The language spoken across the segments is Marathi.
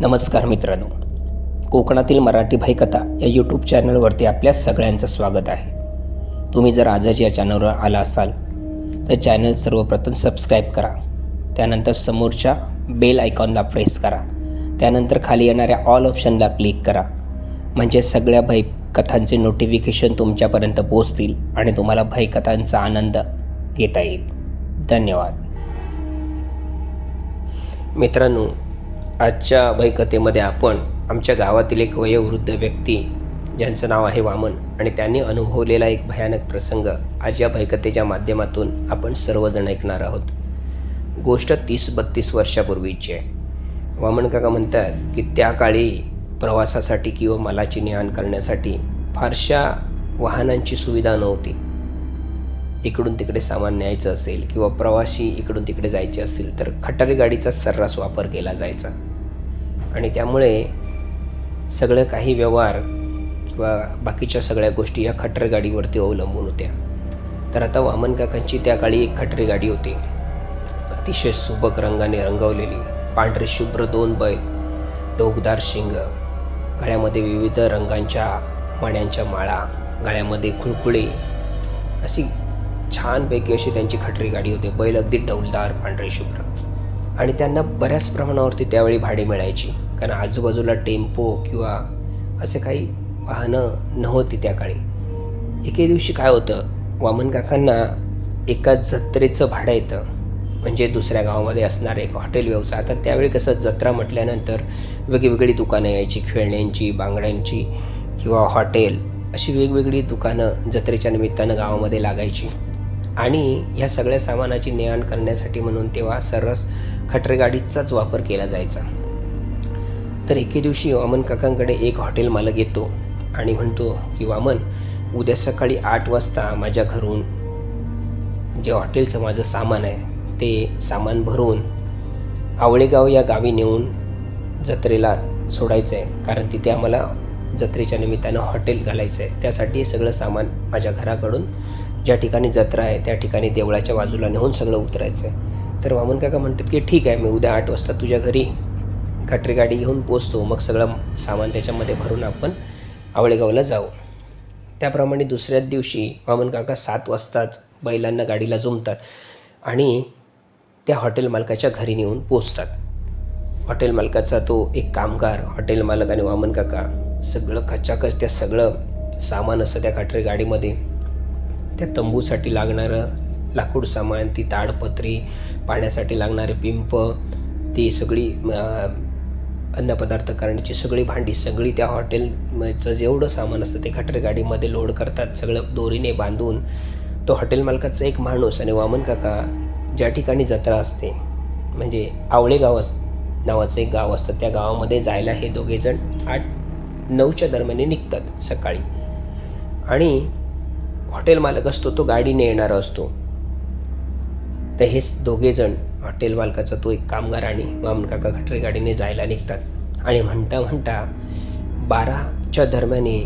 नमस्कार मित्रांनो. कोकणातील मराठी भाईकथा या यूट्यूब चॅनलवरती आपल्या सगळ्यांचं स्वागत आहे. तुम्ही जर आजच या चॅनलवर आला असाल तर चॅनल सर्वप्रथम सबस्क्राईब करा. त्यानंतर समोरच्या बेल आयकॉनला प्रेस करा. त्यानंतर खाली येणाऱ्या ऑल ऑप्शनला क्लिक करा. म्हणजे सगळ्या भाई कथांचे नोटिफिकेशन तुमच्यापर्यंत पोहोचतील आणि तुम्हाला भयकथांचा आनंद घेता येईल. धन्यवाद. मित्रांनो आजच्या भयकथेमध्ये आपण आमच्या गावातील एक वयोवृद्ध व्यक्ती ज्यांचं नाव आहे वामन आणि त्यांनी अनुभवलेला एक भयानक प्रसंग आज या भयकथेच्या माध्यमातून आपण सर्वजण ऐकणार आहोत. गोष्ट तीस बत्तीस वर्षापूर्वीची आहे. वामन काका म्हणतात की त्या काळी प्रवासासाठी किंवा मालाची नेआण करण्यासाठी फारशा वाहनांची सुविधा नव्हती. इकडून तिकडे सामान न्यायचं असेल किंवा प्रवासी इकडून तिकडे जायचे असतील तर खटारी गाडीचा सर्रास वापर केला जायचा. आणि त्यामुळे सगळं काही व्यवहार किंवा बाकीच्या सगळ्या गोष्टी या खटर गाडीवरती अवलंबून होत्या. तर आता वामन काकांची त्या काळी एक खटरी गाडी होती. अतिशय सुबक रंगाने रंगवलेली. पांढरे शुभ्र दोन बैल टोकदार शिंग गळ्यामध्ये विविध रंगांच्या मण्यांच्या माळा गळ्यामध्ये खुळखुळे अशी छानपैकी अशी त्यांची खटरी गाडी होती. बैल अगदी डौलदार पांढरे शुभ्र. आणि त्यांना बऱ्याच प्रमाणावरती त्यावेळी भाडे मिळायची. कारण आजूबाजूला टेम्पो किंवा असे काही वाहनं नव्हती त्या काळी. एके दिवशी काय होतं वामन काकांना एका जत्रेचं भाडं येतं. म्हणजे दुसऱ्या गावामध्ये असणारे एक हॉटेल व्यवसाय. आता त्यावेळी कसं जत्रा म्हटल्यानंतर वेगवेगळी दुकानं यायची खेळण्यांची बांगड्यांची किंवा हॉटेल अशी वेगवेगळी दुकानं जत्रेच्या निमित्तानं गावामध्ये लागायची. आणि ह्या सगळ्या सामानाची ने करण्यासाठी म्हणून तेव्हा सर्रास खटरे गाडीचाच वापर केला जायचा. तर एके दिवशी वामन काकांकडे एक हॉटेल मालक येतो आणि म्हणतो की वामन उद्या सकाळी आठ वाजता माझ्या घरून जे हॉटेलचं माझं सामान आहे ते सामान भरून आवळेगाव या गावी नेऊन जत्रेला सोडायचं आहे कारण तिथे आम्हाला जत्रेच्या निमित्तानं हॉटेल घालायचं आहे त्यासाठी सगळं सामान माझ्या घराकडून ज्या ठिकाणी जत्रा आहे त्या ठिकाणी देवळाच्या बाजूला नेऊन सगळं उतरायचं. आहे तर वामन काका म्हणतात की ठीक आहे मी उद्या आठ वाजता तुझ्या घरी खटरी गाडी घेऊन पोचतो मग सगळं सामान त्याच्यामध्ये भरून आपण आवळेगावला जाऊ. त्याप्रमाणे दुसऱ्याच दिवशी वामन काका सात वाजताच बैलांना गाडीला जुमतात आणि त्या हॉटेल मालकाच्या घरी नेऊन पोचतात हॉटेल मालकाचा तो एक कामगार हॉटेल मालक आणि वामन काका सगळं खचाखच त्या सगळं सामान असतं त्या खटरे गाडीमध्ये त्या तंबूसाठी लागणारं लाकूड सामान ती ताडपत्री पाण्यासाठी लागणारे पिंप ती सगळी अन्नपदार्थ करण्याची सगळी भांडी सगळी त्या हॉटेलचं जेवढं सामान असतं ते खटरे गाडीमध्ये लोड करतात सगळं दोरीने बांधून तो हॉटेल मालकाचा एक माणूस आणि वामन काका ज्या ठिकाणी जत्रा असते म्हणजे आवळे गाव अस नावाचं एक गाव असतं त्या गावामध्ये जायला हे दोघेजण आठ नऊच्या दरम्यान निघतात सकाळी. आणि हॉटेल मालक असतो तो गाडीने येणारा असतो. तर हेच दोघेजण हॉटेल मालकाचा तो एक कामगार आणि वामन काका खटरे गाडीने जायला निघतात. आणि म्हणता म्हणता बाराच्या दरम्याने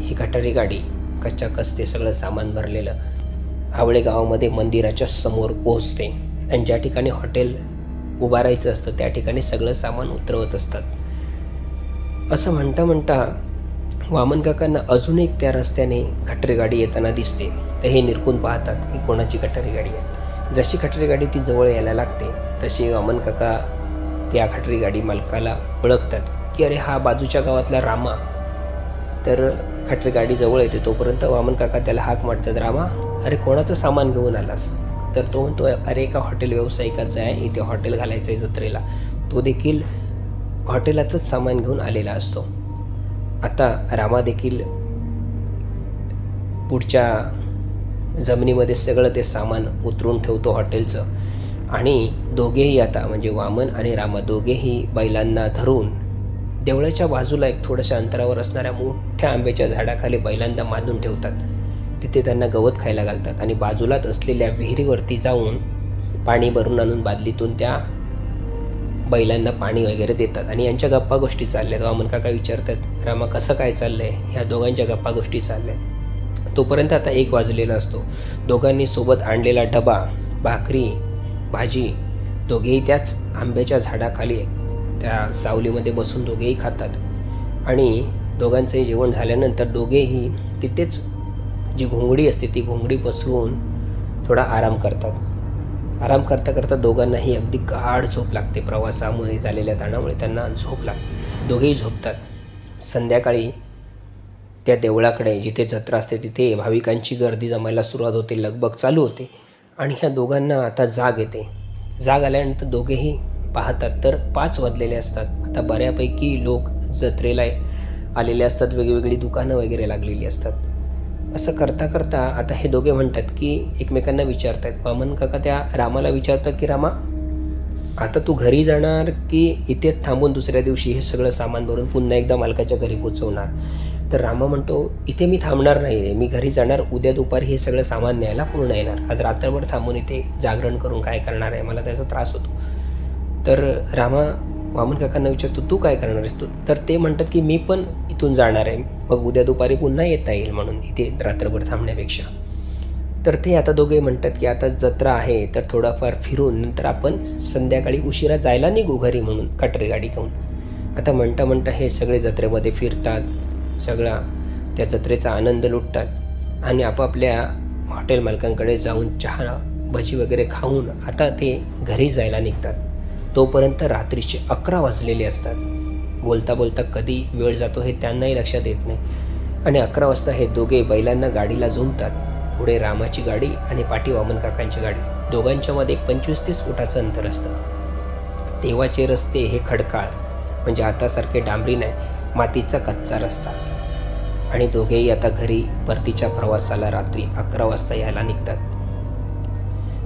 ही गटारी गाडी कच्च्या कचते सगळं सामान भरलेलं आवळे गावामध्ये मंदिराच्या समोर पोहोचते. आणि ज्या ठिकाणी हॉटेल उभारायचं असतं त्या ठिकाणी सगळं सामान उतरवत असतात. असं म्हणता म्हणता वामन काकांना अजून एक त्या रस्त्याने खटरे गाडी येताना दिसते. तर हे निरकून पाहतात की कोणाची खटरे गाडी आहे. जशी खटरी गाडी ती जवळ यायला लागते तशी वामन काका त्या खटरी गाडी मालकाला ओळखतात की अरे हा बाजूच्या गावातला रामा. तर खटरी गाडी जवळ येते तोपर्यंत वामन काका त्याला हाक मारतात रामा अरे कोणाचं सामान घेऊन आलास? तर तो म्हणतो अरे एका हॉटेल व्यावसायिकाचं आहे इथे हॉटेल घालायचं आहे जत्रेला. तो देखील हॉटेलाचंच सामान घेऊन आलेला असतो. आता रामा देखील पुढच्या जमिनीमध्ये सगळं ते सामान उतरून ठेवतो हॉटेलचं. आणि दोघेही आता म्हणजे वामन आणि रामा दोघेही बैलांना धरून देवळाच्या बाजूला एक थोड्याशा अंतरावर असणाऱ्या मोठ्या आंब्याच्या झाडाखाली बैलांना बांधून ठेवतात. तिथे त्यांना गवत खायला घालतात आणि बाजूलाच असलेल्या विहिरीवरती जाऊन पाणी भरून आणून बादलीतून त्या बैलांना पाणी वगैरे देतात आणि यांच्या गप्पा गोष्टी चालल्यात. वामन काका विचारतात रामा कसं काय चाललंय? ह्या दोघांच्या गप्पा गोष्टी चालल्या तोपर्यंत आता एक वाजलेला असतो. दोघांनी सोबत आणलेला डबा भाकरी भाजी दोघेही त्याच आंब्याच्या झाडाखाली त्या सावलीमध्ये बसून दोघेही खातात. आणि दोघांचंही जेवण झाल्यानंतर दोघेही तिथेच जी घोंगडी असते ती घोंगडी बसवून थोडा आराम करतात. आराम करता करता दोघांनाही अगदी गाढ झोप लागते. प्रवासामुळे झालेल्या ताणामुळे त्यांना झोप लागते. दोघेही झोपतात. संध्याकाळी त्या देवळाकडे जिथे जत्रा असते तिथे भाविकांची गर्दी जमायला सुरुवात होते लगबग चालू होते आणि ह्या दोघांना आता जाग येते. जाग आल्यानंतर दोघेही पाहतात. तर पाच वाजलेले असतात. आता बऱ्यापैकी लोक जत्रेला आलेले असतात. वेगवेगळी दुकानं वगैरे लागलेली असतात. असं करता करता आता हे दोघे म्हणतात की एकमेकांना विचारतात वामन काका त्या रामाला विचारतात की रामा आता तू घरी जाणार की इथेच थांबून दुसऱ्या दिवशी हे सगळं सामान भरून पुन्हा एकदा मालकाच्या घरी पोचवणार? तर रामा म्हणतो इथे मी थांबणार नाही रे. मी घरी जाणार. उद्या दुपारी हे सगळं सामान न्यायला पूर्ण येणार. आज रात्रभर थांबून इथे जागरण करून काय करणार आहे? मला त्याचा त्रास होतो. तर रामा वामन काकांना विचारतो तू काय करणार आहेस? तू तर ते म्हणतात की मी पण इथून जाणार आहे. मग उद्या दुपारी पुन्हा येता येईल म्हणून इथे रात्रभर थांबण्यापेक्षा. तर ते आता दोघे म्हणतात की आता जत्रा आहे तर थोडाफार फिरून नंतर आपण संध्याकाळी उशिरा जायला निघू घरी म्हणून कटरे गाडी घेऊन. आता म्हणता म्हणता हे सगळे जत्रेमध्ये फिरतात सगळा त्या जत्रेचा आनंद लुटतात आणि आपापल्या हॉटेल मालकांकडे जाऊन चहा भजी वगैरे खाऊन आता ते घरी जायला निघतात. तोपर्यंत रात्रीचे अकरा वाजलेले असतात. बोलता बोलता कधी वेळ जातो हे त्यांनाही लक्षात येत नाही. आणि अकरा वाजता हे दोघे बैलांना गाडीला झुंबतात पुढे रामाची गाडी आणि पाठी वामन काकांची गाडी. दोघांच्या मध्ये एक पंचवीस तीस फुटाचं अंतर असतं. तेव्हाचे रस्ते हे खडकाळ. म्हणजे आतासारखे डांबरी नाही मातीचा कच्चा रस्ता. आणि दोघेही आता घरी परतीच्या प्रवासाला रात्री अकरा वाजता यायला निघतात.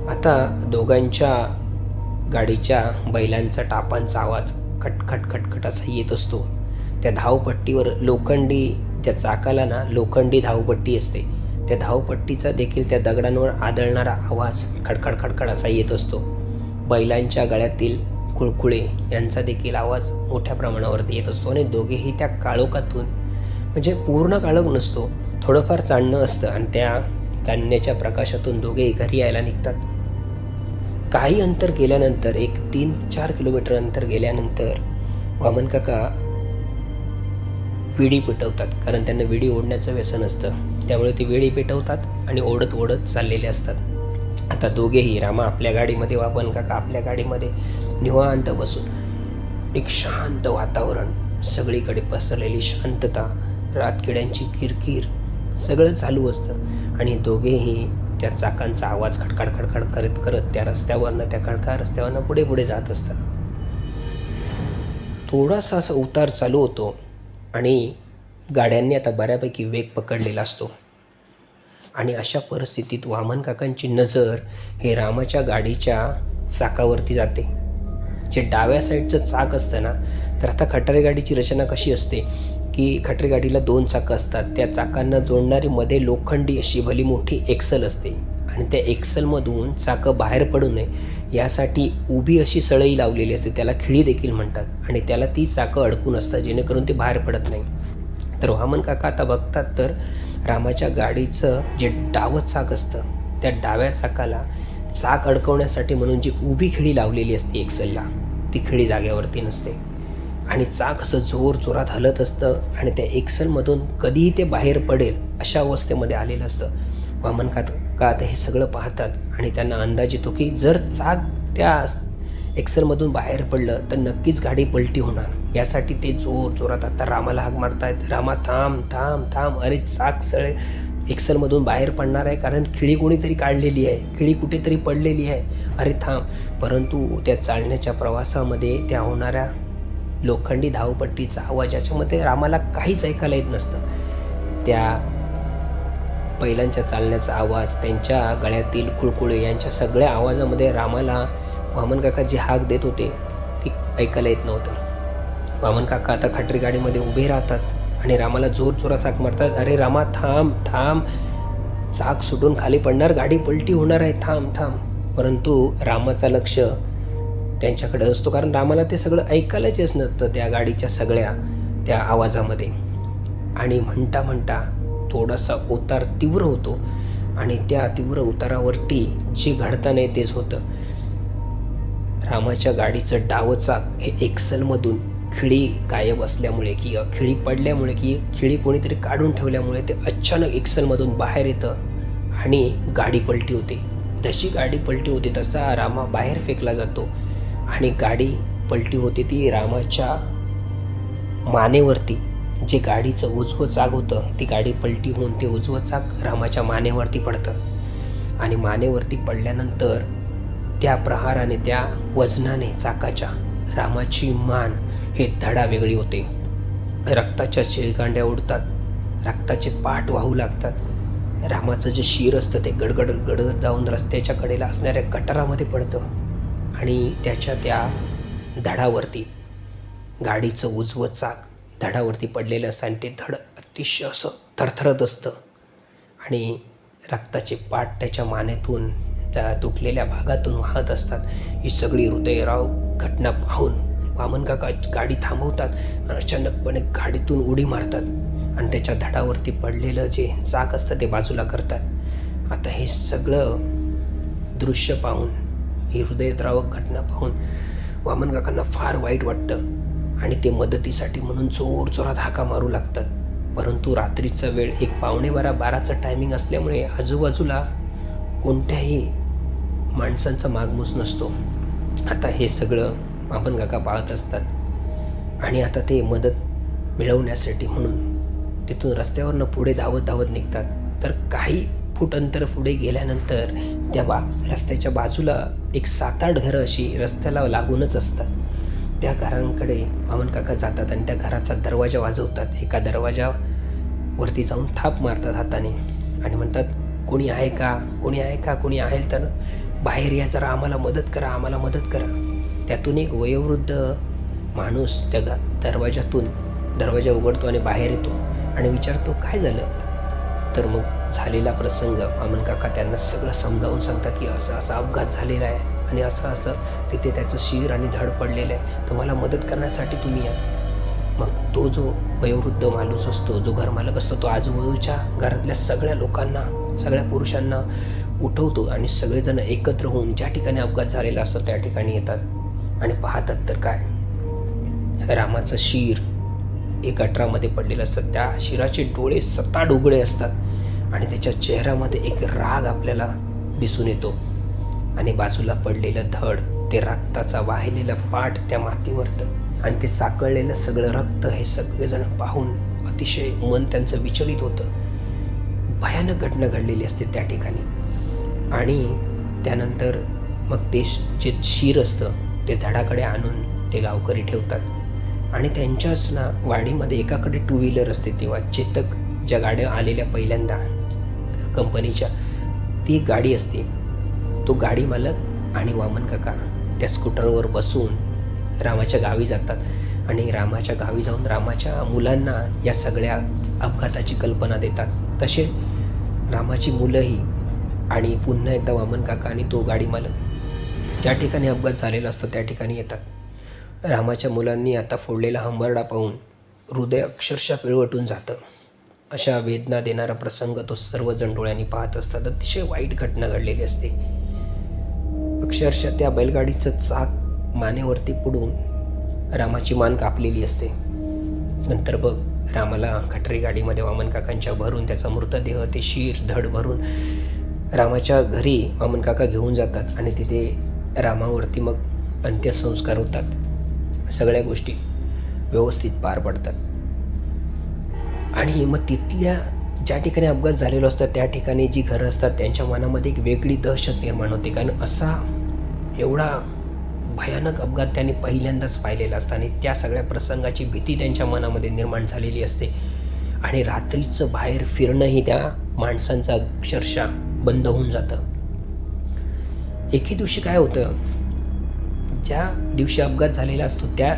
आता दोघांच्या गाडीच्या बैलांचा टापांचा आवाज खटखट खटखट असा येत असतो. त्या धावपट्टीवर लोखंडी त्या चाकाला ना लोखंडी धावपट्टी असते. त्या धावपट्टीचा देखील त्या दगडांवर आदळणारा आवाज खडखड खडखड असा येत असतो. बैलांच्या गळ्यातील कुळकुळे यांचा देखील आवाज मोठ्या प्रमाणावरती येत असतो आणि दोघेही त्या काळोखातून म्हणजे पूर्ण काळोख नसतो थोडंफार चांडणं असतं आणि त्या चांडण्याच्या प्रकाशातून दोघेही घरी यायला निघतात. काही अंतर गेल्यानंतर एक तीन चार किलोमीटर अंतर गेल्यानंतर वामन काका विडी पेटवतात. कारण त्यांना विडी ओढण्याचं व्यसन असतं. त्यामुळे ती विडी पेटवतात आणि ओढत ओढत चाललेले असतात. आता दोघेही रामा आपल्या गाडीमध्ये वामन काका आपल्या गाडीमध्ये निवांत बसून एक शांत वातावरण सगळीकडे पसरलेली शांतता रातकिड्यांची किरकिर सगळं चालू असतं. आणि दोघेही त्या चाकांचा आवाज खडखड खडखड करत करत त्या रस्त्यावरनं त्या खडखा रस्त्यावरनं पुढे पुढे जात असतात. थोडासा असा उतार चालू होतो आणि गाड्यांनी आता बऱ्यापैकी वेग पकडलेला असतो. आणि अशा परिस्थितीत वामन काकांची नजर हे रामाच्या गाडीच्या चाकावरती जाते. जे डाव्या साईडचं चाक असतं ना तर आता खटारे गाडीची रचना कशी असते? की खटरी गाडीला दोन चाकं असतात. त्या चाकांना जोडणारी मध्ये लोखंडी अशी भली मोठी एक्सल असते आणि त्या एक्सलमधून चाकं बाहेर पडू नये यासाठी उभी अशी सळई लावलेली असते. त्याला खिळी देखील म्हणतात आणि त्याला ती चाकं अडकून असतात जेणेकरून ते बाहेर पडत नाही. तर वामन काका आता बघतात तर रामाच्या गाडीचं जे डावं चाक असतं त्या डाव्या चाकाला चाक अडकवण्यासाठी म्हणून जी उभी खिळी लावलेली असते एक्सलला ती खिळी जाग्यावरती नसते. आणि चाक असं जोर जोरात हलत असतं आणि त्या एक्सलमधून कधीही ते बाहेर पडेल अशा अवस्थेमध्ये आलेलं असतं. वामन का का हे सगळं पाहतात आणि त्यांना अंदाज येतो की जर चाक त्या एक्सलमधून बाहेर पडलं तर नक्कीच गाडी पलटी होणार. यासाठी ते जोर जोरात आता रामाला हाक मारतायत. रामा थांब थांब थांब. अरे चाक सळे एक्सलमधून बाहेर पडणार आहे कारण खिळी कोणीतरी काढलेली आहे. खिळी कुठेतरी पडलेली आहे. अरे थांब. परंतु त्या चालण्याच्या प्रवासामध्ये त्या होणाऱ्या लोखंडी धावपट्टीचा आवाज याच्यामध्ये रामाला काहीच ऐकायला येत नसतं. त्या बैलांच्या चालण्याचा आवाज त्यांच्या गळ्यातील कुळकुळे यांच्या सगळ्या आवाजामध्ये रामाला वामन काका जी हाक देत होते ती ऐकायला येत नव्हतं. वामन काका आता खटरी गाडीमध्ये उभे राहतात आणि रामाला जोर जोरात हाक मारतात अरे रामा थांब थांब. चाक सुटून खाली पडणार गाडी पलटी होणार आहे थांब थांब. परंतु रामाचा लक्ष त्यांच्याकडे असतो कारण रामाला ते सगळं ऐकायलाच नसतं त्या गाडीच्या सगळ्या त्या आवाजामध्ये. आणि म्हणता म्हणता थोडासा उतार तीव्र होतो आणि त्या तीव्र उतारावरती जे घडताना तेच होतं. रामाच्या गाडीचं डावचाक हे एक्सलमधून खिळी गायब असल्यामुळे की खिळी पडल्यामुळे की खिळी कोणीतरी काढून ठेवल्यामुळे ते अचानक एक्सलमधून बाहेर येतं आणि गाडी पलटी होते. जशी गाडी पलटी होते तसा रामा बाहेर फेकला जातो. आणि गाडी पलटी होते ती रामाच्या मानेवरती. जे गाडीचं उजवं चाक होतं ती गाडी पलटी होऊन ते उजवं चाक रामाच्या मानेवरती पडतं. आणि मानेवरती पडल्यानंतर त्या प्रहाराने त्या वजनाने चाकाच्या रामाची मान हे धडा वेगळी होते. रक्ताच्या शिरकांड्या उडतात रक्ताचे पाठ वाहू लागतात. रामाचं जे शिर असतं ते गडगड गडगड जाऊन रस्त्याच्या कडेला असणाऱ्या गटारामध्ये पडतं. आणि त्याच्या त्या धडावरती गाडीचं उजवं चाक धडावरती पडलेलं असतं आणि ते धड अतिशय असं थरथरत असतं. आणि रक्ताचे पाठ त्याच्या मानेतून त्या तुटलेल्या भागातून वाहत असतात. ही सगळी हृदयराव घटना पाहून वामन काका गाडी थांबवतात आणि अचानकपणे गाडीतून उडी मारतात आणि त्याच्या धडावरती पडलेलं जे चाक असतं ते बाजूला करतात. आता हे सगळं दृश्य पाहून ही हृदयद्रावक घटना पाहून वामन काकांना फार वाईट वाटतं. आणि ते मदतीसाठी म्हणून जोर जोरात हाका मारू लागतात. परंतु रात्रीचा वेळ एक पावणे बारा बाराचा टायमिंग असल्यामुळे आजूबाजूला कोणत्याही माणसांचा मागमूस नसतो. आता हे सगळं वामन काका पाहत असतात. आणि आता ते मदत मिळवण्यासाठी म्हणून तिथून रस्त्यावरनं पुढे धावत धावत निघतात. तर काही फूट अंतर पुढे गेल्यानंतर त्या बा रस्त्याच्या बाजूला एक सात आठ घरं अशी रस्त्याला लागूनच असतात. त्या घरांकडे वामन काका जातात आणि त्या घराचा दरवाजा वाजवतात. एका दरवाजावरती जाऊन थाप मारतात हाताने आणि म्हणतात कोणी आहे का? कोणी आहे का? कोणी आहे तर बाहेर या जरा आम्हाला मदत करा आम्हाला मदत करा. त्यातून एक वयोवृद्ध माणूस त्या दरवाजातून दरवाजा उघडतो आणि बाहेर येतो आणि विचारतो काय झालं? तर मग झालेला प्रसंग वामन काका त्यांना सगळं समजावून सांगतात की असं असा अपघात झालेला आहे आणि असं असं तिथे त्याचं शिर आणि धड पडलेलं आहे. तर मला मदत करण्यासाठी तुम्ही या. मग तो जो वयोवृद्ध माणूस असतो जो घरमालक असतो तो आजूबाजूच्या घरातल्या सगळ्या लोकांना सगळ्या पुरुषांना उठवतो आणि सगळेजण एकत्र होऊन ज्या ठिकाणी अपघात झालेला असतो त्या ठिकाणी येतात आणि पाहतात तर काय? रामाचं शिर एक गटरामध्ये पडलेलं असतं. त्या शिराचे डोळे सताड उघडे असतात आणि त्याच्या चेहऱ्यामध्ये एक राग आपल्याला दिसून येतो. आणि बाजूला पडलेलं धड ते रक्ताचा वाहिलेला पाठ त्या मातीवरतं आणि ते साकळलेलं सगळं रक्त हे सगळेजण पाहून अतिशय मन त्यांचं विचलित होतं. भयानक घटना घडलेली असते त्या ठिकाणी. आणि त्यानंतर मग ते श- जे शिर असतं ते धडाकडे आणून ते गावकरी ठेवतात. आणि त्यांच्याच ना वाडीमध्ये एकाकडे टू व्हीलर असते तेव्हा चेतक ज्या गाड्या आलेल्या पहिल्यांदा कंपनीच्या ती गाडी असते. तो गाडी मालक आणि वामन काका त्या स्कूटरवर बसून रामाच्या गावी जातात. आणि रामाच्या गावी जाऊन रामाच्या मुलांना या सगळ्या अपघाताची कल्पना देतात. तसे रामाची मुलंही आणि पुन्हा एकदा वामन काका आणि तो गाडी मालक ज्या ठिकाणी अपघात झालेला असतो त्या ठिकाणी येतात. रामाच्या मुलांनी आता फोडलेला हंबरडा पाहून हृदय अक्षरशः पिळवटून जातं. अशा वेदना देणारा प्रसंग तो सर्वजण डोळ्यांनी पाहत असतात. अतिशय वाईट घटना घडलेली असते. अक्षरशः त्या बैलगाडीचं चाक मानेवरती पुडून रामाची मान कापलेली असते. नंतर बघ रामाला खटरी गाडीमध्ये वामन काकांच्या भरून त्याचा मृतदेह ते शीर धड भरून रामाच्या घरी वामन काका घेऊन जातात आणि तिथे रामावरती मग अंत्यसंस्कार होतात. सगळ्या गोष्टी व्यवस्थित पार पडतात. आणि मग तिथल्या ज्या ठिकाणी अपघात झालेलो असतात त्या ठिकाणी जी घरं असतात त्यांच्या मनामध्ये एक वेगळी दहशत निर्माण होते. कारण असा एवढा भयानक अपघात त्यांनी पहिल्यांदाच पाहिलेला असतं आणि त्या सगळ्या प्रसंगाची भीती त्यांच्या मनामध्ये निर्माण झालेली असते. आणि रात्रीचं बाहेर फिरणंही त्या माणसांचं अक्षरशः बंद होऊन जातं. एके दिवशी काय होतं ज्या दिवशी अपघात झालेला असतो त्या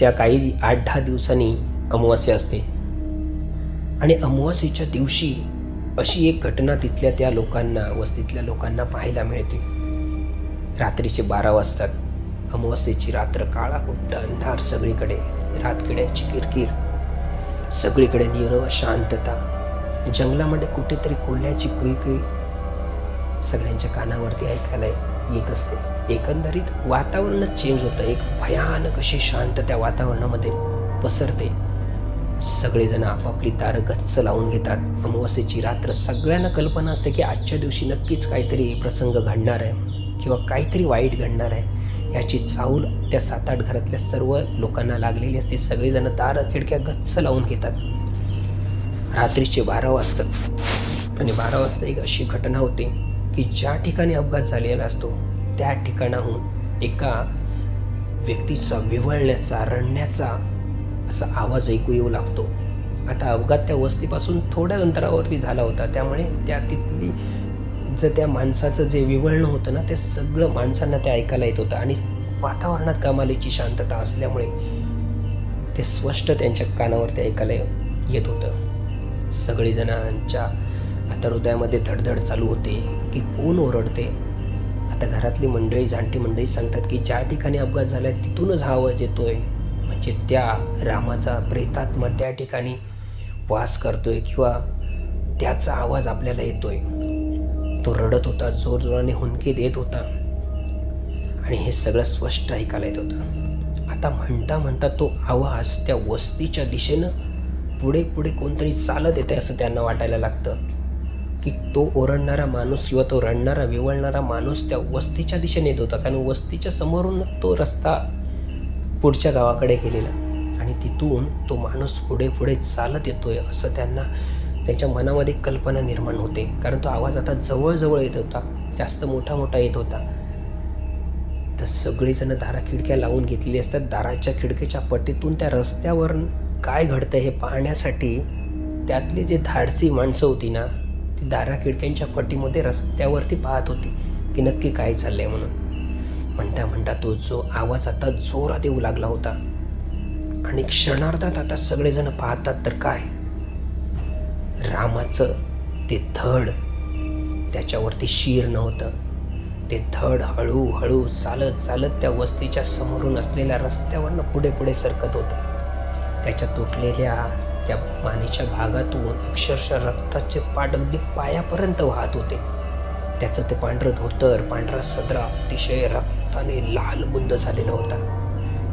त्या काही आठ दहा दिवसांनी अमावस्या असते. आणि अमावस्येच्या दिवशी अशी एक घटना तिथल्या त्या लोकांना वस्तीतल्या लोकांना पाहायला मिळते. रात्रीचे बारा वाजतात अमावस्येची रात्र काळा कुट्ट अंधार सगळीकडे रातकिड्याची किरकिर सगळीकडे नीरव शांतता. जंगलामध्ये कुठेतरी कोल्ह्याची कुई कुई सगळ्यांच्या कानावरती ऐकायला येत असते. एकंदरीत वातावरणच चेंज होतं. एक भयानक अशी शांत त्या वातावरणामध्ये पसरते. सगळेजण आपापली दारं गच्च लावून घेतात. अमावस्येची रात्र सगळ्यांना कल्पना असते की आजच्या दिवशी नक्कीच काहीतरी प्रसंग घडणार आहे किंवा काहीतरी वाईट घडणार आहे. याची चाहूल त्या सात आठ घरातल्या सर्व लोकांना लागलेली असते. सगळेजण दारं खिडक्या गच्च लावून घेतात. रात्रीचे बारा वाजतात. आणि बारा वाजता एक अशी घटना होते. की ज्या ठिकाणी अपघात झालेला असतो त्या ठिकाणाहून एका व्यक्तीचा विवळण्याचा रडण्याचा असा आवाज ऐकू येऊ लागतो. आता अपघात त्या वस्तीपासून थोड्या अंतरावरती झाला होता त्यामुळे त्या तिथली जर त्या माणसाचं जे विवळणं होतं ना ते सगळं माणसांना ते ऐकायला येत होतं आणि वातावरणात कमालीची शांतता असल्यामुळे ते स्पष्ट त्यांच्या कानावरती ऐकायला येत होतं. सगळेजणांच्या आता हृदयामध्ये धडधड चालू होते की कोण ओरडते? आता घरातली मंडळी जाणटी मंडळी सांगतात की ज्या ठिकाणी अपघात झाला तिथूनच हा आवाज येतोय. म्हणजे त्या रामाचा प्रेतात्मा त्या ठिकाणी वास करतोय किंवा त्याचा आवाज आपल्याला येतोय. तो रडत होता जोरजोराने हुंकी देत होता. आणि हे सगळं स्पष्ट ऐकायला येत होतं. आता म्हणता म्हणता तो आवाज त्या वस्तीच्या दिशेनं पुढे पुढे कोणतरी चालत येते असं त्यांना वाटायला लागतं. की तो ओरडणारा माणूस किंवा तो रडणारा विवळणारा माणूस त्या वस्तीच्या दिशेने येत होता. कारण वस्तीच्या समोरून तो रस्ता पुढच्या गावाकडे गेलेला. आणि तिथून तो माणूस पुढे पुढे चालत येतोय असं त्यांना त्यांच्या मनामध्ये कल्पना निर्माण होते. कारण तो आवाज आता जवळजवळ येत होता. जास्त मोठा मोठा येत होता. तर सगळीजणं दारा खिडक्या लावून घेतलेली असतात. दाराच्या खिडकीच्या पट्टीतून त्या रस्त्यावर काय घडतं हे पाहण्यासाठी त्यातली जे धाडसी माणसं होती ना ती दारा खिडक्यांच्या पटीमध्ये रस्त्यावरती पाहत होती. की नक्की काय चाललंय म्हणून. म्हणता म्हणता तो जो आवाज आता जोरात येऊ लागला होता. आणि क्षणार्धात आता सगळेजण पाहतात तर काय? रामाचं ते धड. त्याच्यावरती शीर नव्हतं. ते धड हळूहळू चालत चालत त्या वस्तीच्या समोरून असलेल्या रस्त्यावरनं पुढे पुढे सरकत होतं. त्याच्या तुटलेल्या त्या मानेच्या भागातून अक्षरशः रक्ताचे पाट अगदी पायापर्यंत वाहत होते. त्याचं ते पांढरं धोतर पांढरा सदरा अतिशय रक्ताने लाल बुंद झालेला होता.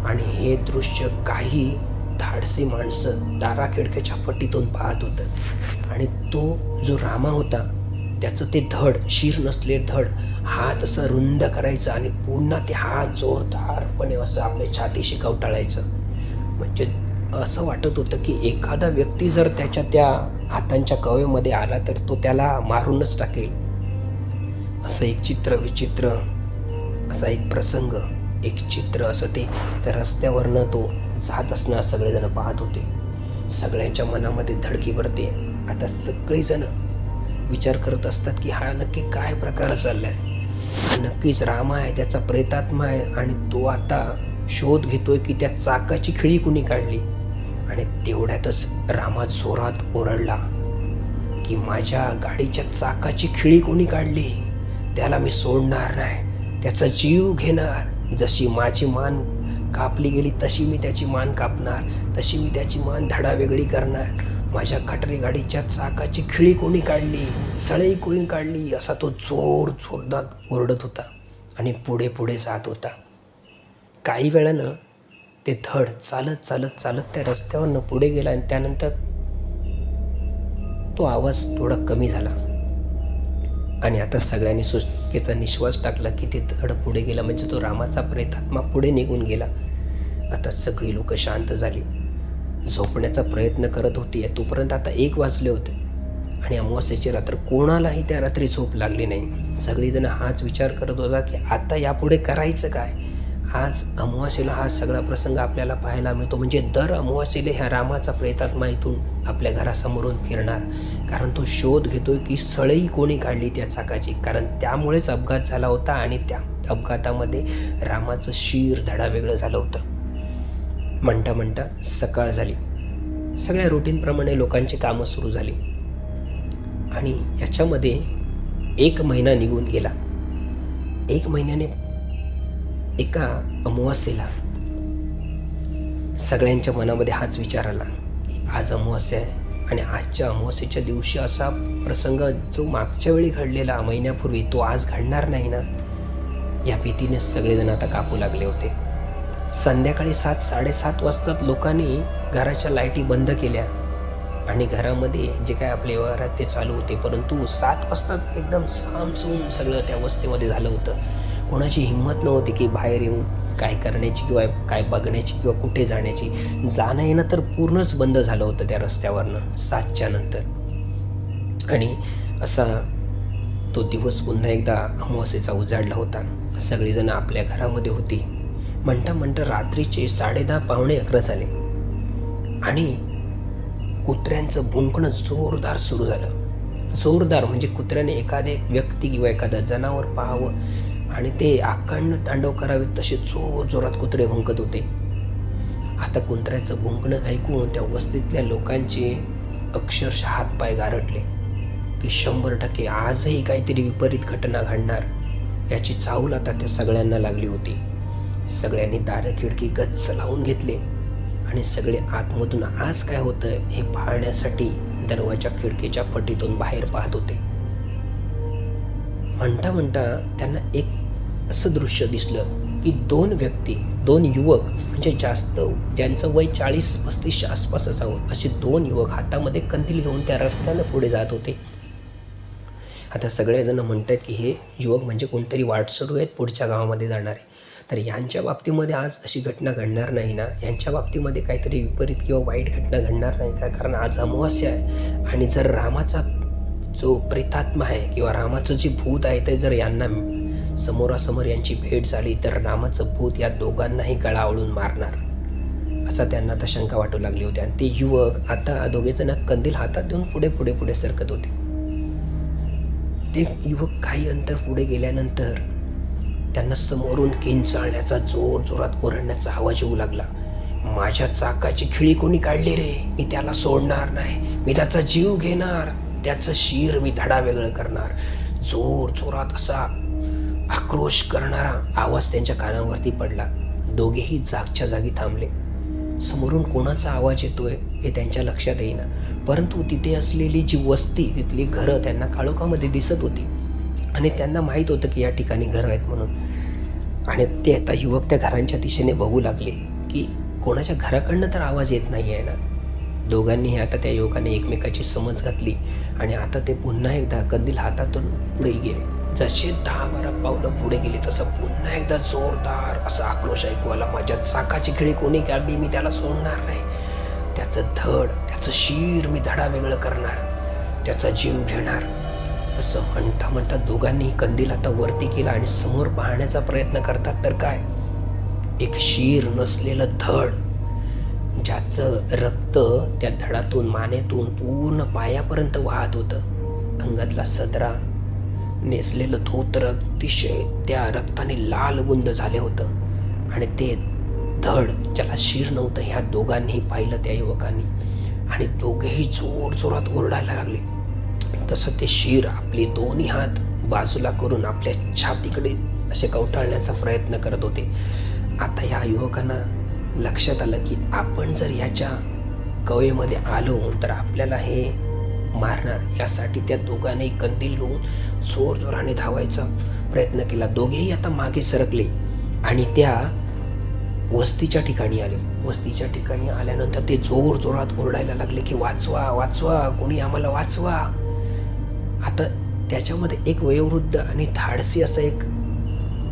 आणि हे दृश्य काही धाडसी माणसं दारा खिडक्याच्या पट्टीतून पाहत होतं. आणि तो जो रामा होता त्याचं ते धड शीर नसले धड हात असं रुंद करायचं आणि पुन्हा ते हात जोरदारपणे असं आपल्या छातीशी कवटाळायचं. म्हणजे असं वाटत होतं की एखादा व्यक्ती जर त्याच्या त्या हातांच्या कवेमध्ये आला तर तो त्याला मारूनच टाकेल. असं एक चित्र विचित्र असा एक प्रसंग एक चित्र असं ते त्या रस्त्यावरनं तो जात असणार सगळेजण पाहत होते. सगळ्यांच्या मनामध्ये धडकी भरते. आता सगळेजण विचार करत असतात की हा नक्की काय प्रकार चाललाय? नक्कीच रामा आहे त्याचा प्रेतात्मा आहे आणि तो आता शोध घेतोय की त्या चाकाची खिळी कुणी काढली? आणि तेवढ्यातच रामा जोरात ओरडला की माझ्या गाडीच्या चाकाची खिळी कोणी काढली? त्याला मी सोडणार नाही. त्याचा जीव घेणार. जशी माझी मान कापली गेली तशी मी त्याची मान कापणार. तशी मी त्याची मान धडा वेगळी करणार. माझ्या खटरी गाडीच्या चाकाची खिळी कोणी काढली? सळई कोणी काढली? असा तो जोर जोरदार ओरडत होता आणि पुढे पुढे जात होता. काही वेळानं ते धड चालत चालत चालत त्या रस्त्यावरनं पुढे गेला आणि त्यानंतर तो आवाज थोडा कमी झाला. आणि आता सगळ्यांनी सुटकेचा निश्वास टाकला की ते धड पुढे गेला म्हणजे तो रामाचा प्रेतात्मा पुढे निघून गेला. आता सगळी लोक शांत झाली. झोपण्याचा प्रयत्न करत होती. तोपर्यंत आता एक वाजले होते. आणि अमावास्याची रात्र कोणालाही त्या रात्री झोप लागली नाही. सगळीजण हाच विचार करत होता की आता यापुढे करायचं काय? आज अमावास्येला हा सगळा प्रसंग आपल्याला पाहायला मिळतो. म्हणजे दर अमावास्येला ह्या रामाचा प्रेतात्मा इथून आपल्या घरासमोरून फिरणार. कारण तो शोध घेतोय की सळई कोणी काढली त्या चाकाची. कारण त्यामुळेच अपघात झाला होता आणि त्या अपघातामध्ये रामाचं शीर धडा वेगळं झालं होतं. म्हणता म्हणता सकाळ झाली. सगळ्या रुटीनप्रमाणे लोकांची कामं सुरू झाली. आणि याच्यामध्ये एक महिना निघून गेला. एक महिन्याने एका अमावस्येला सगळ्यांच्या मनामध्ये हाच विचार आला की आज अमावस्या आहे आणि आजच्या अमावस्येच्या दिवशी असा प्रसंग जो मागच्या वेळी घडलेला महिन्यापूर्वी तो आज घडणार नाही ना? या भीतीने सगळेजण आता कापू लागले होते. संध्याकाळी सात साडेसात वाजताच लोकांनी घराच्या लाईटी बंद केल्या आणि घरामध्ये जे काय आपले व्यवहार आहेत ते चालू होते. परंतु सात वाजता एकदम सामसूम सगळं त्या अवस्थेमध्ये झालं होतं. कोणाची हिंमत नव्हती की बाहेर येऊन काय करण्याची किंवा काय बघण्याची किंवा कुठे जाण्याची. जाणं येणं तर पूर्णच बंद झालं होतं त्या रस्त्यावरनं सातच्या नंतर. आणि असा तो दिवस पुन्हा एकदा अमावस्येचा उजाडला होता. सगळीजणं आपल्या घरामध्ये होती. म्हणता म्हणता रात्रीचे साडेदहा पावणे अकरा झाले. आणि कुत्र्यांचं भुंकणं जोरदार सुरू झालं. जोरदार म्हणजे कुत्र्याने एखादे व्यक्ती किंवा एखादं जनावर पाहावं आणि ते आकांड तांडव करावेत तसे जोर जोरात कुत्रे भुंकत होते. आता कुत्र्याचं भुंकणं ऐकून त्या वस्तीतल्या लोकांचे अक्षरशः हातपाय गारटले की शंभर टक्के आजही काहीतरी विपरीत घटना घडणार याची चाहूल आता त्या सगळ्यांना लागली होती. सगळ्यांनी दारं खिडकी गच्च लावून घेतले आणि सगळे आतमधून आज काय होतं हे पाहण्यासाठी दरवाजा खिडकीच्या फटीतून बाहेर पाहत होते. म्हणता म्हणता त्यांना एक असं दृश्य दिसलं की दोन व्यक्ती दोन युवक म्हणजे जास्त ज्यांचं वय चाळीस पस्तीसच्या आसपास असावं असे दोन युवक हातामध्ये कंदील घेऊन त्या रस्त्यानं पुढे जात होते. आता सगळेजण म्हणतात की हे युवक म्हणजे कोणतरी वाटसरू आहेत पुढच्या गावामध्ये जाणारे तर यांच्या बाबतीमध्ये आज अशी घटना घडणार नाही ना? यांच्या बाबतीमध्ये काहीतरी विपरीत किंवा वाईट घटना घडणार नाही का? कारण आज अमावस्या आहे आणि जर रामाचा जो प्रेतात्मा आहे किंवा रामाचं जे भूत आहे ते जर यांना समोरासमोर यांची भेट झाली तर रामाचं भूत या दोघांनाही गळावळून मारणार. असा त्यांना आता शंका वाटू लागली होती आणि ते युवक आता दोघेजण कंदील हातात देऊन पुढे पुढे पुढे सरकत होते. ते युवक काही अंतर पुढे गेल्यानंतर त्यांना समोरून किंचाळण्याचा जोर जोरात ओरडण्याचा आवाज येऊ लागला. माझ्या चाकाची खिळी कोणी काढली रे? मी त्याला सोडणार नाही. मी त्याचा जीव घेणार. त्याचं शिर मी धडा वेगळं करणार. जोर जोरात असा आक्रोश करणारा आवाज त्यांच्या कानावरती पडला. दोघेही जागच्या जागी थांबले. समोरून कोणाचा आवाज येतोय हे त्यांच्या लक्षात येईना. परंतु तिथे असलेली जी वस्ती तिथली घरं त्यांना काळोखामध्ये दिसत होती. आणि त्यांना माहीत होतं की या ठिकाणी घरं आहेत म्हणून. आणि ते आता युवक त्या घरांच्या दिशेने बघू लागले की कोणाच्या घराकडनं तर आवाज येत नाही आहे ना. दोघांनीही आता त्या युवकाने एकमेकाची समज घातली आणि आता ते पुन्हा एकदा कंदील हातातून पुढे गेले. जसे दहा बारा पावलं पुढे गेली तसं पुन्हा एकदा जोरदार असा आक्रोश ऐकू आला माझ्या चाकाची खिळी कोणी काढली मी त्याला सोडणार नाही. त्याचं धड त्याचं शीर मी धडा वेगळं करणार त्याचा जीव घेणार. असं म्हणता म्हणता दोघांनी कंदील आता वरती केला आणि समोर पाहण्याचा प्रयत्न करतात तर काय? एक शीर नसलेलं धड ज्याचं रक्त त्या धडातून मानेतून पूर्ण पायापर्यंत वाहत होतं. अंगातला सदरा नेसलेलं धोतर अतिशय त्या रक्ताने लाल बुंद झाले होतं. आणि ते धड ज्याला शिर नव्हतं ह्या दोघांनीही पाहिलं त्या युवकांनी. आणि दोघेही जोर जोरात ओरडायला लागले. तसं ते शिर आपले दोन्ही हात बाजूला करून आपल्या छातीकडे असे कवटाळण्याचा प्रयत्न करत होते. आता या युवकांना लक्षात आलं की आपण जर याच्या कवेमध्ये आलो तर आपल्याला हे मारणार. यासाठी त्या दोघांनी कंदील घेऊन जोर जोराने धावायचा प्रयत्न केला. दोघेही आता मागे सरकले आणि त्या वस्तीच्या ठिकाणी आले. वस्तीच्या ठिकाणी आल्यानंतर ते जोर जोरात ओरडायला लागले की वाचवा वाचवा कोणी आम्हाला वाचवा. आता त्याच्यामध्ये एक वयोवृद्ध आणि धाडसी असा एक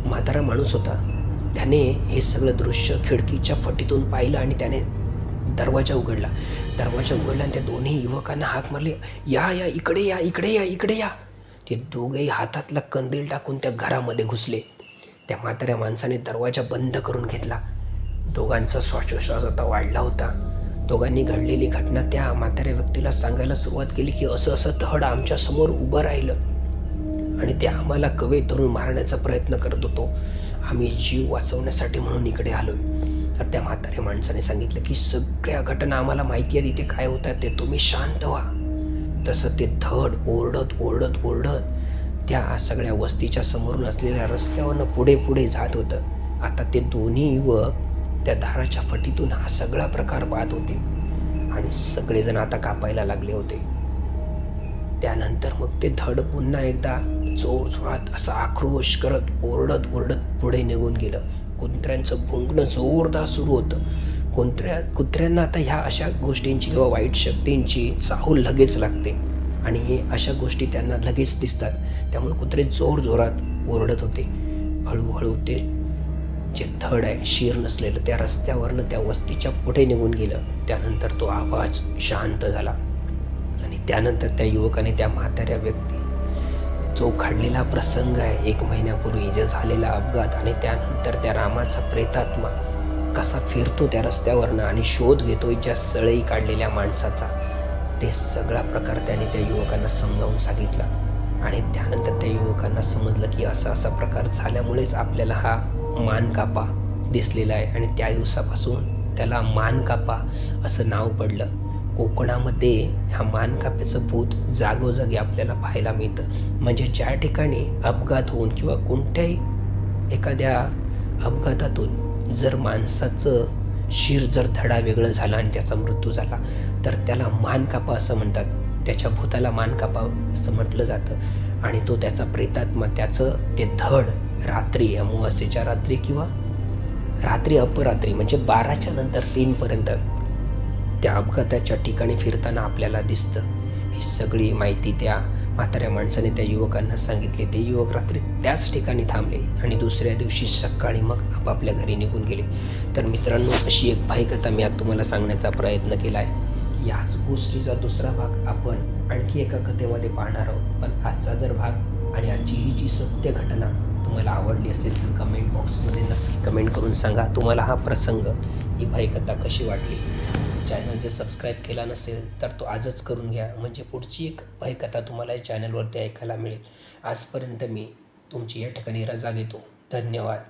म्हातारा माणूस होता. त्याने हे सगळं दृश्य खिडकीच्या फटीतून पाहिलं आणि त्याने दरवाजा उघडला. दरवाजा उघडला आणि त्या दोन्ही युवकांना हाक मारली. या या इकडे या इकडे या इकडे या. ते दोघेही हातातला कंदील टाकून त्या घरामध्ये घुसले. त्या म्हाताऱ्या माणसाने दरवाजा बंद करून घेतला. दोघांचा श्वासोश्वास आता वाढला होता. दोघांनी घडलेली घटना त्या म्हाताऱ्या व्यक्तीला सांगायला सुरुवात केली की असं असं धड आमच्यासमोर उभं राहिलं. आणि ते आम्हाला कवे धरून मारण्याचा प्रयत्न करत होतो. आम्ही जीव वाचवण्यासाठी म्हणून इकडे आलो तर त्या म्हाताऱ्या माणसाने सांगितलं की सगळ्या घटना आम्हाला माहिती आहे तिथे काय होतात ते. तुम्ही शांत व्हा. तसं ते धड ओरडत ओरडत ओरडत त्या सगळ्या वस्तीच्या समोरून असलेल्या रस्त्यावरनं पुढे पुढे जात होतं. आता ते दोन्ही युवक त्या दाराच्या फटीतून हा सगळा प्रकार पाहत होते आणि सगळेजण आता कापायला लागले होते. त्यानंतर मग ते धड पुन्हा एकदा जोरजोरात असा आक्रोश करत ओरडत ओरडत पुढे निघून गेलं. कुत्र्यांचं भुंकणं जोरदार सुरू होतं. कुत्र्या कुत्र्यांना आता ह्या अशा गोष्टींची किंवा वाईट शक्तींची चाहूल लगेच लागते. आणि हे अशा गोष्टी त्यांना लगेच दिसतात. त्यामुळे कुत्रे जोर जोरात ओरडत होते. हळूहळू ते जे थड आहे शिर नसलेलं त्या रस्त्यावरनं त्या वस्तीच्या पुढे निघून गेलं. त्यानंतर तो आवाज शांत झाला. आणि त्यानंतर त्या युवकाने त्या म्हाताऱ्या व्यक्ती जो घडलेला प्रसंग आहे एक महिन्यापूर्वी जे झालेला अपघात आणि त्यानंतर त्या रामाचा प्रेतात्मा कसा फिरतो त्या रस्त्यावरनं आणि शोध घेतोय ज्या सळई काढलेल्या माणसाचा ते सगळा प्रकार त्याने त्या युवकांना समजावून सांगितला. आणि त्यानंतर त्या युवकांना समजलं की असा असा प्रकार झाल्यामुळेच आपल्याला हा मानकापा दिसलेला आहे. आणि त्या दिवसापासून त्याला मानकापा असं नाव पडलं. कोकणामध्ये ह्या मानकाप्याचं भूत जागोजागी आपल्याला पाहायला मिळतं. म्हणजे ज्या ठिकाणी अपघात होऊन किंवा कोणत्याही एखाद्या अपघातातून जर माणसाचं शिर जर धडा वेगळं झाला आणि त्याचा मृत्यू झाला तर त्याला मानकापा असं म्हणतात. त्याच्या भूताला मानकापा असं म्हटलं जातं. आणि तो त्याचा प्रेतात्मा त्याचं ते धड रात्री अमावस्येच्या रात्री किंवा रात्री अपरात्री म्हणजे बाराच्या नंतर तीनपर्यंत त्या अपघाताच्या ठिकाणी फिरताना आपल्याला दिसतं. ही सगळी माहिती त्या म्हाताऱ्या माणसाने त्या युवकांना सांगितले. ते युवक रात्री त्याच ठिकाणी थांबले आणि दुसऱ्या दिवशी सकाळी मग आपापल्या घरी निघून गेले. तर मित्रांनो अशी एक भाईकथा मी आज तुम्हाला सांगण्याचा प्रयत्न केला आहे. याच गोष्टीचा दुसरा भाग आपण आणखी एका कथेमध्ये पाहणार आहोत. पण आजचा जर भाग आणि आजची ही जी सत्य घटना तुम्हाला आवडली असेल तर कमेंट बॉक्समध्ये नक्की कमेंट करून सांगा. तुम्हाला हा प्रसंग ही भाईकथा कशी वाटली? चॅनल जर सबस्क्राईब केला नसेल तर तो आजच करून घ्या. म्हणजे पुढची एक भयकथा तुम्हाला या चॅनलवरती ऐकायला मिळेल. आजपर्यंत मी तुमची या ठिकाणी रजा घेतो धन्यवाद.